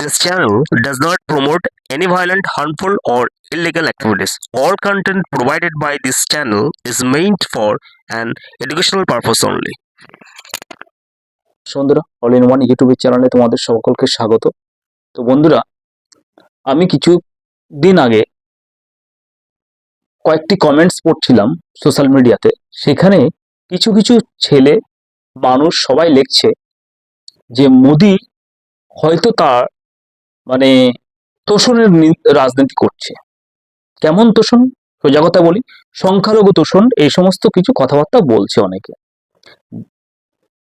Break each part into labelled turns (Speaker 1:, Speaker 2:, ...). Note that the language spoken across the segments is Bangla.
Speaker 1: This channel does not promote any violent, harmful, or illegal activities. All content provided by this channel is meant for an educational purpose only.
Speaker 2: বন্ধুরা অল ইন ওয়ান ইউটিউব চ্যানেলে তোমাদের সকলকে স্বাগত তো বন্ধুরা আমি কিছু দিন আগে কয়েকটি কমেন্টস পড়ছিলাম সোশ্যাল মিডিয়াতে সেখানে কিছু কিছু ছেলে মানুষ সবাই লিখছে যে মোদি হয়তো তার মানে তোষণের রাজনীতি করছে। কেমন তোষণ? সোজা কথা বলি, সংখ্যালঘু তোষণ, এই সমস্ত কিছু কথাবার্তা বলছে অনেকে।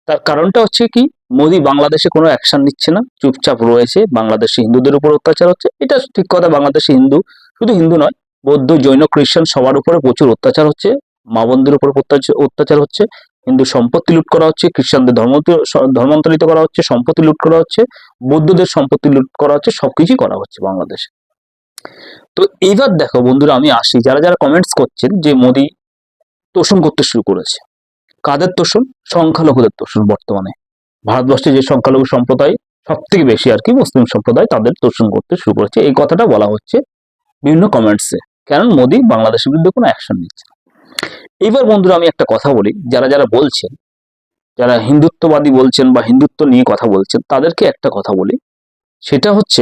Speaker 2: তার কারণটা হচ্ছে কি, মোদি বাংলাদেশে কোনো অ্যাকশন নিচ্ছে না, চুপচাপ রয়েছে, বাংলাদেশে হিন্দুদের উপর অত্যাচার হচ্ছে। এটা ঠিক কথা, বাংলাদেশে হিন্দু, শুধু হিন্দু নয়, বৌদ্ধ, জৈন খ্রিস্টান সবার উপরে প্রচুর অত্যাচার হচ্ছে, মা বোনদের উপর অত্যাচার হচ্ছে। হিন্দু সম্পত্তি লুট করা হচ্ছে, খ্রিস্টানদের ধর্ম ধর্মান্তরিত করা হচ্ছে, সম্পত্তি লুট করা হচ্ছে, বৌদ্ধদের সম্পত্তি লুট করা হচ্ছে, সবকিছুই করা হচ্ছে বাংলাদেশে। তো এইবার দেখো বন্ধুরা, আমি আসি। যারা যারা কমেন্টস করছেন যে মোদি তোষণ করতে শুরু করেছে, কাদের তোষণ? সংখ্যালঘুদের তোষণ বর্তমানে। ভারতবর্ষে যে সংখ্যালঘু সম্প্রদায় সব থেকে বেশি আর কি মুসলিম সম্প্রদায় তাদের তোষণ করতে শুরু করেছে। এই কথাটা বলা হচ্ছে বিভিন্ন কমেন্টসে কারণ মোদি বাংলাদেশের বিরুদ্ধে কোনো অ্যাকশন নিচ্ছে না? এবার বন্ধুরা আমি একটা কথা বলি, যারা যারা বলছেন, যারা হিন্দুত্ববাদী বলছেন বা হিন্দুত্ব নিয়ে কথা বলছেন, তাদেরকে একটা কথা বলি, সেটা হচ্ছে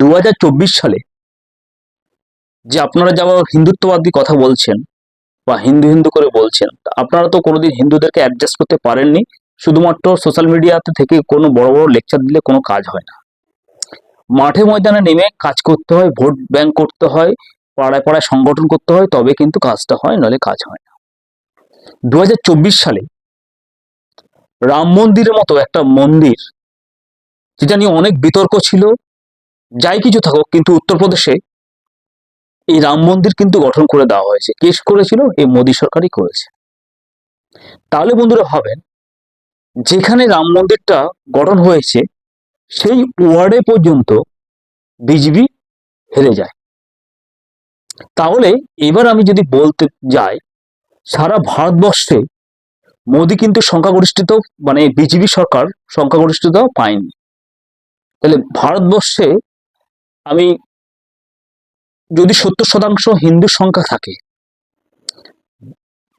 Speaker 2: দু হাজার চব্বিশ সালে যে আপনারা যারা হিন্দুত্ববাদী কথা বলছেন বা হিন্দু হিন্দু করে বলছেন, আপনারা তো কোনোদিন হিন্দুদেরকে অ্যাডজাস্ট করতে পারেননি, শুধুমাত্র সোশ্যাল মিডিয়াতে থেকে কোনো বড় বড় লেকচার দিলে কোনো কাজ হয় না। মাঠে ময়দানে নেমে কাজ করতে হয়, ভোট ব্যাংক করতে হয় পাড়ায় পাড়ায় সংগঠন করতে হয়, তবে কিন্তু কাজটা হয় নাহলে কাজ হয় না। দু হাজার চব্বিশ সালে রাম মন্দিরের মতো একটা মন্দির, যেটা নিয়ে অনেক বিতর্ক ছিল, যাই কিছু থাকুক, কিন্তু উত্তরপ্রদেশে এই রাম মন্দির কিন্তু গঠন করে দেওয়া হয়েছে। কেস করেছিল? এই মোদী সরকারই করেছে। তাহলে বন্ধুরা ভাবেন, যেখানে রাম মন্দিরটা গঠন হয়েছে, সেই ওয়ার্ডে পর্যন্ত বিজেপি হেরে যায়। তাহলে এবার আমি যদি বলতে যাই, সারা ভারতবর্ষে মোদী কিন্তু সংখ্যাগরিষ্ঠিত মানে বিজেপি সরকার সংখ্যাগরিষ্ঠিত পায়নি। তাহলে ভারতবর্ষে আমি যদি সত্তর শতাংশ হিন্দু সংখ্যা থাকে,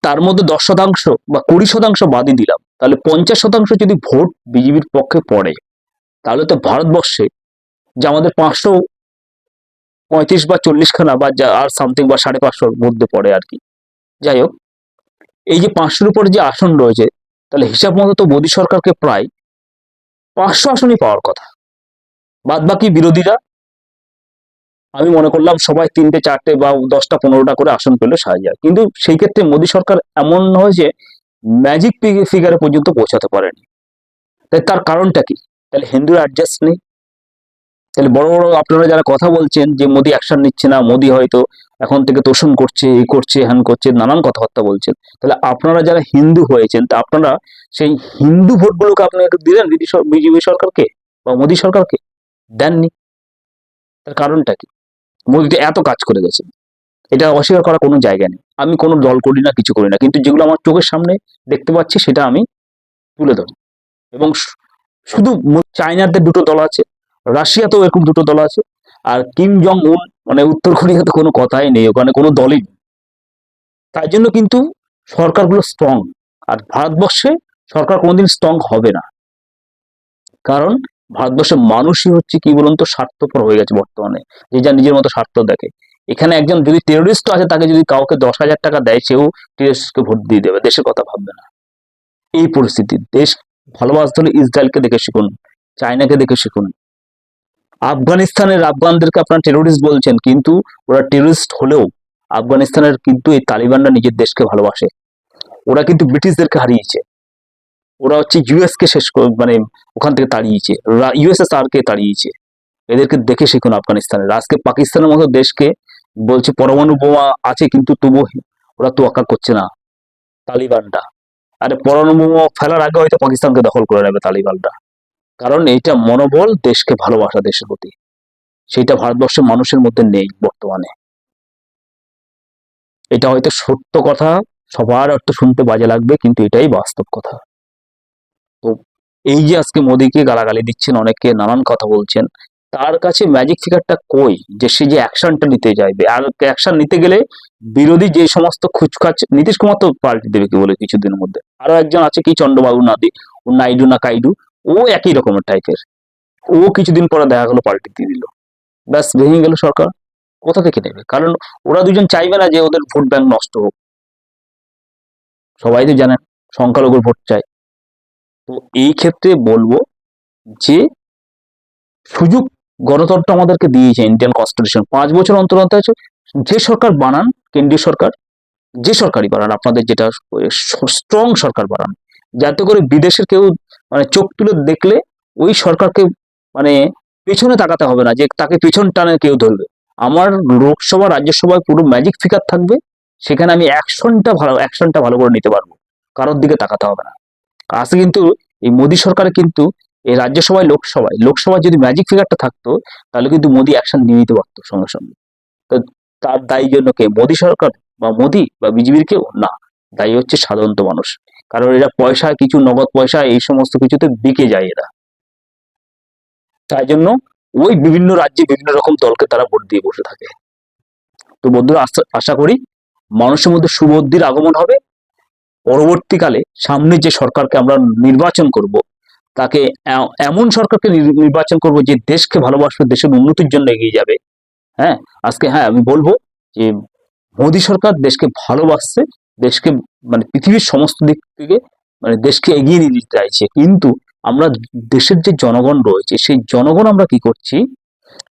Speaker 2: তার মধ্যে দশ শতাংশ বা কুড়ি শতাংশ বাদই দিলাম, তাহলে পঞ্চাশ শতাংশ যদি ভোট বিজেপির পক্ষে পড়ে, তাহলে তো ভারতবর্ষে যে আমাদের পাঁচশো পঁয়ত্রিশ বা চল্লিশ খানা বা যা আর সামথিং বা সাড়ে পাঁচশোর মধ্যে পড়ে আর কি। যাই হোক, এই যে পাঁচশোর উপরে যে আসন রয়েছে, তাহলে হিসাব মতো তো মোদী সরকারকে প্রায় পাঁচশো আসনই পাওয়ার কথা। বাদ বাকি বিরোধীরা, আমি মনে করলাম সবাই তিনটে, চারটে বা দশটা, পনেরোটা করে আসন পেলে সাজা যায়। কিন্তু সেই ক্ষেত্রে মোদী সরকার এমন হয়েছে ম্যাজিক ফিগারে পর্যন্ত পৌঁছাতে পারেনি। তাই তার কারণটা কি? তাহলে হিন্দুর অ্যাডজাস্ট নেই। তাহলে বড় বড় আপনারা যারা কথা বলছেন যে মোদি অ্যাকশন নিচ্ছে না, মোদি হয়তো এখন থেকে তোষণ করছে এই করছে হ্যান করছে, নানান কথাবার্তা বলছেন। তাহলে আপনারা যারা হিন্দু হয়েছেন, তা আপনারা সেই হিন্দু ভোটগুলোকে আপনারা একটু দিলেন বিজেপি সরকারকে বা মোদী সরকারকে? দেননি। তার কারণটা কি? মোদীটা এত কাজ করে গেছেন। এটা অস্বীকার করার কোনো জায়গা নেই। আমি কোনো দল করি না, কিছু করি না। কিন্তু যেগুলো আমার চোখের সামনে দেখতে পাচ্ছি, সেটা আমি তুলে ধরি। এবং শুধু চায়নাতে দুটো দল আছে। রাশিয়াতেও এরকম দুটো দল আছে। আর কিম জং উন মানে উত্তর কোরিয়াতে কোনো কথাই নেই, ওখানে কোনো দলই তাই জন্য কিন্তু সরকারগুলো স্ট্রং আর ভারতবর্ষে সরকার কোনোদিন স্ট্রং হবে না। কারণ ভারতবর্ষের মানুষই হচ্ছে কি বলুন তো, স্বার্থপর হয়ে গেছে বর্তমানে। যে যা নিজের মতো স্বার্থ দেখে। এখানে একজন যদি টেরোরিস্ট আছে, তাকে যদি কাউকে দশ হাজার টাকা দেয়, সেও টেরোরিস্টকে ভোট দিয়ে দেবে। দেশের কথা ভাববে না। এই পরিস্থিতি। দেশ ভালোবাসতে হলে ইসরায়েলকে দেখে শিখুন, চায়নাকে দেখে শিখুন। আফগানিস্তানের আফগানদেরকে আপনারা টেরোরিস্ট বলছেন, কিন্তু ওরা টেরোরিস্ট হলেও আফগানিস্তানের কিন্তু এই তালিবানরা নিজের দেশকে ভালোবাসে। ওরা কিন্তু ব্রিটিশদেরকে হারিয়েছে। ওরা হচ্ছে ইউএস কে শেষ মানে ওখান থেকে তাড়িয়েছে। ইউএসএসআর কে তাড়িয়েছে। এদেরকে দেখে শিখুন আফগানিস্তানের। আজকে পাকিস্তানের মতো দেশকে বলছে, পরমাণু বোমা আছে, কিন্তু তবু ওরা তোয়াক্কা করছে না তালিবানটা আরে পরমাণু বোমা ফেলার আগে হয়তো পাকিস্তানকে দখল করে নেবে তালিবানরা। কারণ এইটা মনোবল দেশকে ভালোবাসা, দেশের প্রতি। সেটা ভারতবর্ষের মানুষের মধ্যে নেই বর্তমানে। এটা হয়তো সত্য কথা, সবার অর্থ শুনতে বাজে লাগবে, কিন্তু এটাই বাস্তব কথা। তো এই যে আজকে মোদীকে গালাগালি দিচ্ছেন, অনেকে নানান কথা বলছেন, তার কাছে ম্যাজিক ফিগারটা কই? যে সে যে অ্যাকশনটা নিতে চাইবে। আর অ্যাকশন নিতে গেলে বিরোধী যে সমস্ত খুচখাচ, নীতিশ কুমার তো পাল্টে দেবে কি বলে কিছুদিনের মধ্যে। আরও একজন আছে কি? চন্দ্রবাবু নাদি ও নাইডু না কাইডু। ও একই রকমের টাইপের ও কিছুদিন পরে দেখা গেলো, পাল্টে দিয়ে দিল। ব্যাস, ভেঙে গেল সরকার। কোথা থেকে নেবে? কারণ ওরা দুজন চাইবে না যে ওদের ভোট ব্যাংক নষ্ট হোক। সবাই তো জানেন, সংখ্যালঘুর ভোট চাই। তো এই ক্ষেত্রে বলব যে, সুযোগ গণতন্ত্র আমাদেরকে দিয়েছে ইন্ডিয়ান কনস্টিটিউশন পাঁচ বছর অন্তর অন্তর আছে। যে সরকার বানান, কেন্দ্রীয় সরকার, যে সরকারই বানান, আপনাদের যেটা স্ট্রং সরকার বানান। যাতে করে বিদেশের কেউ মানে চোখ তুলে দেখলে ওই সরকারকে মানে পেছনে তাকাতে হবে না যে তাকে পেছন টানে কেউ ধরবে। আমার লোকসভা, রাজ্যসভায় পুরো ম্যাজিক ফিগার থাকবে, সেখানে আমি অ্যাকশনটা ভালো অ্যাকশনটা ভালো করে নিতে পারব। কারোর দিকে তাকাতে হবে না। আজকে কিন্তু এই মোদী সরকারে কিন্তু এই রাজ্যসভায় লোকসভায় লোকসভায় যদি ম্যাজিক ফিগারটা থাকতো, তাহলে কিন্তু মোদী অ্যাকশন নিয়ে নিতে পারতো সঙ্গে সঙ্গে। তো তার দায়ী জন্য কে? মোদী সরকার বা মোদী বা বিজেপির কেউ? না। দায়ী হচ্ছে সাধারণত মানুষ। কারণ এরা পয়সা, কিছু নগদ পয়সা, এই সমস্ত কিছুতে বিকে যায় এরা। তাই জন্য ওই বিভিন্ন রাজ্যে বিভিন্ন রকম দলকে তারা ভোট দিয়ে বসে থাকে। তো বন্ধুরা, আশা- করি মানুষের মধ্যে শুভদ্দির আগমন হবে। পরবর্তীকালে সামনে যে সরকারকে আমরা নির্বাচন করব, তাকে এমন সরকারকে নির- নির্বাচন করব যে দেশকে ভালোবাসবে, দেশের উন্নতির জন্য এগিয়ে যাবে। হ্যাঁ আজকে হ্যাঁ আমি বলব যে মোদী সরকার দেশকে ভালোবাসছে দেশকে মানে পৃথিবীর সমস্ত দিক থেকে মানে দেশকে এগিয়ে নিয়ে যেতে চাইছে। কিন্তু আমরা দেশের যে জনগণ রয়েছে, সেই জনগণ আমরা কি করছি?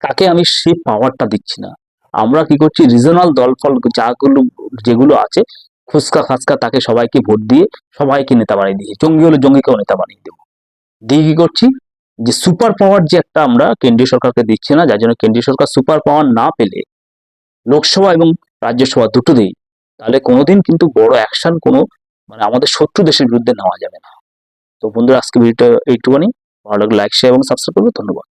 Speaker 2: তাকে আমি সেই পাওয়ারটা দিচ্ছি না। আমরা কি করছি? রিজনাল দল ফল যাগুলো যেগুলো আছে, ফুচকা খাসকা তাকে সবাইকে ভোট দিয়ে সবাইকে নেতা বানিয়ে দিয়েছি। জঙ্গি হলে জঙ্গিকেও নেতা বানিয়ে দেবো। দিয়ে কি করছি? যে সুপার পাওয়ার যে একটা আমরা কেন্দ্রীয় সরকারকে দিচ্ছি না, যার জন্য কেন্দ্রীয় সরকার সুপার পাওয়ার না পেলে লোকসভা এবং রাজ্যসভা দুটোতেই তাহলে কোনোদিন কিন্তু বড় অ্যাকশন কোনো মানে আমাদের শত্রু দেশের বিরুদ্ধে নেওয়া যাবে না। তো বন্ধুরা আজকে ভিডিওটা এইটুকুনি ভালো লাগলে লাইক শেয়ার এবং সাবস্ক্রাইব করবে। ধন্যবাদ।